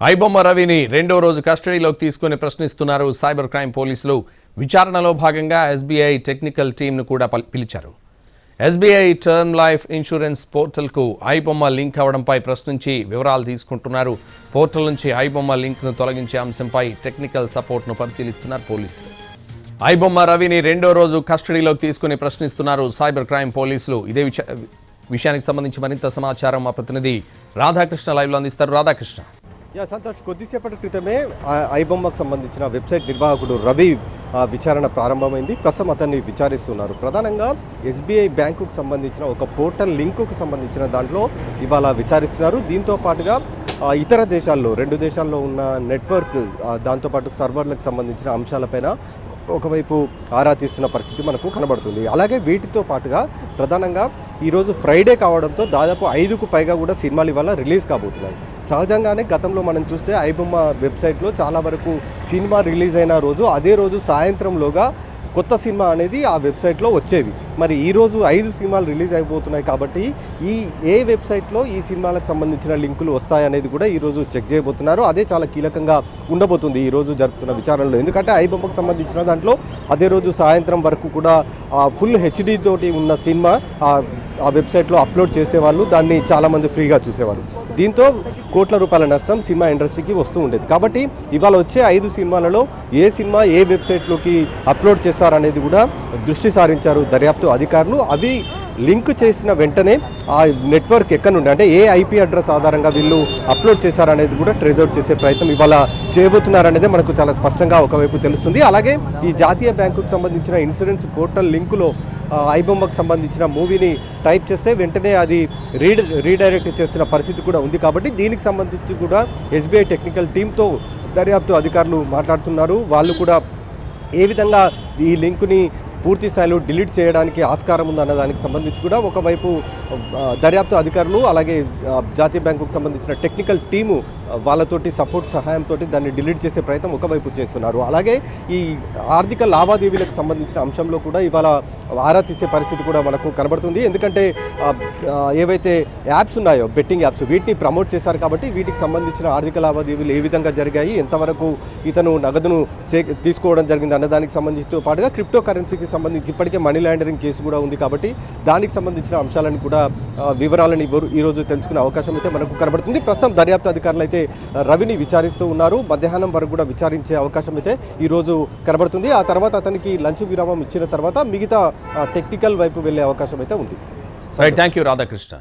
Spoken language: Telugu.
ఐబొమ్మ రవిని రెండో రోజు కస్టడీలోకి తీసుకుని ప్రశ్నిస్తున్నారు సైబర్ క్రైమ్ పోలీసులు. విచారణలో భాగంగా ఎస్బీఐ టెక్నికల్ టీంను కూడా పిలిచారు. ఎస్బీఐ టర్మ్ లైఫ్ ఇన్సూరెన్స్ పోర్టల్కు ఐబొమ్మ లింక్ అవడంపై ప్రశ్నించి వివరాలు తీసుకుంటున్నారు. పోర్టల్ నుంచి ఐబొమ్మ లింక్ను తొలగించే అంశంపై టెక్నికల్ సపోర్ట్ను పరిశీలిస్తున్నారు పోలీసులు. ఐబొమ్మ రవిని రెండో రోజు కస్టడీలోకి తీసుకుని ప్రశ్నిస్తున్నారు సైబర్ క్రైమ్ పోలీసులు. ఇదే విషయానికి సంబంధించి మరింత సమాచారం మా ప్రతినిధి రాధాకృష్ణ లైవ్లో అందిస్తారు. రాధాకృష్ణ. యా సంతోష్ కొద్దిసేపటి క్రితమే ఐబొమ్మకు సంబంధించిన వెబ్సైట్ నిర్వాహకుడు రవి విచారణ ప్రారంభమైంది. ప్రస్తుతం అతన్ని విచారిస్తున్నారు. ప్రధానంగా ఎస్బీఐ బ్యాంకుకు సంబంధించిన ఒక పోర్టల్ లింకుకు సంబంధించిన దాంట్లో ఇవాళ విచారిస్తున్నారు. దీంతో పాటుగా ఇతర దేశాల్లో రెండు దేశాల్లో ఉన్న నెట్వర్క్ దాంతోపాటు సర్వర్లకు సంబంధించిన అంశాలపైన ఒకవైపు ఆరా తీస్తున్న పరిస్థితి మనకు కనబడుతుంది. అలాగే వీటితో పాటుగా ప్రధానంగా ఈరోజు ఫ్రైడే కావడంతో దాదాపు ఐదుకు పైగా కూడా సినిమాలు ఇవాళ రిలీజ్ కాబోతున్నాయి. సహజంగానే గతంలో మనం చూస్తే ఐబొమ్మ వెబ్సైట్లో చాలా వరకు సినిమా రిలీజ్ అయిన రోజు అదే రోజు సాయంత్రంలోగా కొత్త సినిమా అనేది ఆ వెబ్సైట్లో వచ్చేవి మరి ఈరోజు ఐదు సినిమాలు రిలీజ్ అయిపోతున్నాయి కాబట్టి ఈ ఏ వెబ్సైట్లో ఈ సినిమాలకు సంబంధించిన లింకులు వస్తాయనేది కూడా ఈరోజు చెక్ చేయబోతున్నారు. అదే చాలా కీలకంగా ఉండబోతుంది ఈ రోజు జరుపుతున్న విచారణలో. ఎందుకంటే ఐబొమ్మకు సంబంధించిన దాంట్లో అదే రోజు సాయంత్రం వరకు కూడా ఫుల్ హెచ్డి తోటి ఉన్న సినిమా ఆ వెబ్సైట్లో అప్లోడ్ చేసేవాళ్ళు దాన్ని చాలామంది ఫ్రీగా చూసేవాళ్ళు దీంతో కోట్ల రూపాయల నష్టం సినిమా ఇండస్ట్రీకి వస్తూ ఉండేది. కాబట్టి ఇవాళ వచ్చే ఐదు సినిమాలలో ఏ సినిమా ఏ వెబ్సైట్లోకి అప్లోడ్ అనేది కూడా దృష్టి సారించారు దర్యాప్తు అధికారులు. అవి లింక్ చేసిన వెంటనే ఆ నెట్వర్క్ ఎక్కడి నుండి అంటే ఏ ఐపీ అడ్రస్ ఆధారంగా వీళ్ళు అప్లోడ్ చేశారనేది కూడా ట్రేస్ చేసే ప్రయత్నం ఇవాళ చేయబోతున్నారనేది మనకు చాలా స్పష్టంగా ఒకవైపు తెలుస్తుంది. అలాగే ఈ జాతీయ బ్యాంకుకు సంబంధించిన ఇన్సూరెన్స్ పోర్టల్ లింకులో ఐబొమ్మకు సంబంధించిన మూవీని టైప్ చేస్తే వెంటనే అది రీడ్ రీడైరెక్ట్ చేస్తున్న పరిస్థితి కూడా ఉంది కాబట్టి దీనికి సంబంధించి కూడా ఎస్బీఐ టెక్నికల్ టీంతో దర్యాప్తు అధికారులు మాట్లాడుతున్నారు. వాళ్ళు కూడా ఏ విధంగా ఈ లింకుని పూర్తి స్థాయిలో డిలీట్ చేయడానికి ఆస్కారం ఉందన్న దానికి సంబంధించి కూడా ఒకవైపు దర్యాప్తు అధికారులు అలాగే జాతీయ బ్యాంకుకు సంబంధించిన టెక్నికల్ టీము వాళ్ళతోటి సపోర్ట్ సహాయంతో దాన్ని డిలీట్ చేసే ప్రయత్నం ఒకవైపు చేస్తున్నారు. అలాగే ఈ ఆర్థిక లావాదేవీలకు సంబంధించిన అంశంలో కూడా ఇవాళ ఆరా తీసే పరిస్థితి కూడా మనకు కనబడుతుంది. ఎందుకంటే ఏవైతే యాప్స్ ఉన్నాయో బెట్టింగ్ యాప్స్ వీటిని ప్రమోట్ చేశారు కాబట్టి వీటికి సంబంధించిన ఆర్థిక లావాదేవీలు ఏ విధంగా జరిగాయి ఎంతవరకు ఇతను నగదును సే తీసుకోవడం జరిగింది అన్నదానికి సంబంధించితో పాటుగా క్రిప్టో కరెన్సీకి సంబంధించి ఇప్పటికే మనీ లాండరింగ్ కేసు కూడా ఉంది కాబట్టి దానికి సంబంధించిన అంశాలను కూడా వివరాలను ఇవ్వరు. ఈరోజు తెలుసుకునే అవకాశం అయితే మనకు కనబడుతుంది. ప్రస్తుతం దర్యాప్తు అధికారులు అయితే రవిని విచారిస్తూ ఉన్నారు. మధ్యాహ్నం వరకు కూడా విచారించే అవకాశం అయితే ఈరోజు కనబడుతుంది. ఆ తర్వాత అతనికి లంచ్ విరామం ఇచ్చిన తర్వాత మిగతా టెక్నికల్ వైపు వెళ్ళే అవకాశం అయితే ఉంది. Right thank you Radhakrishna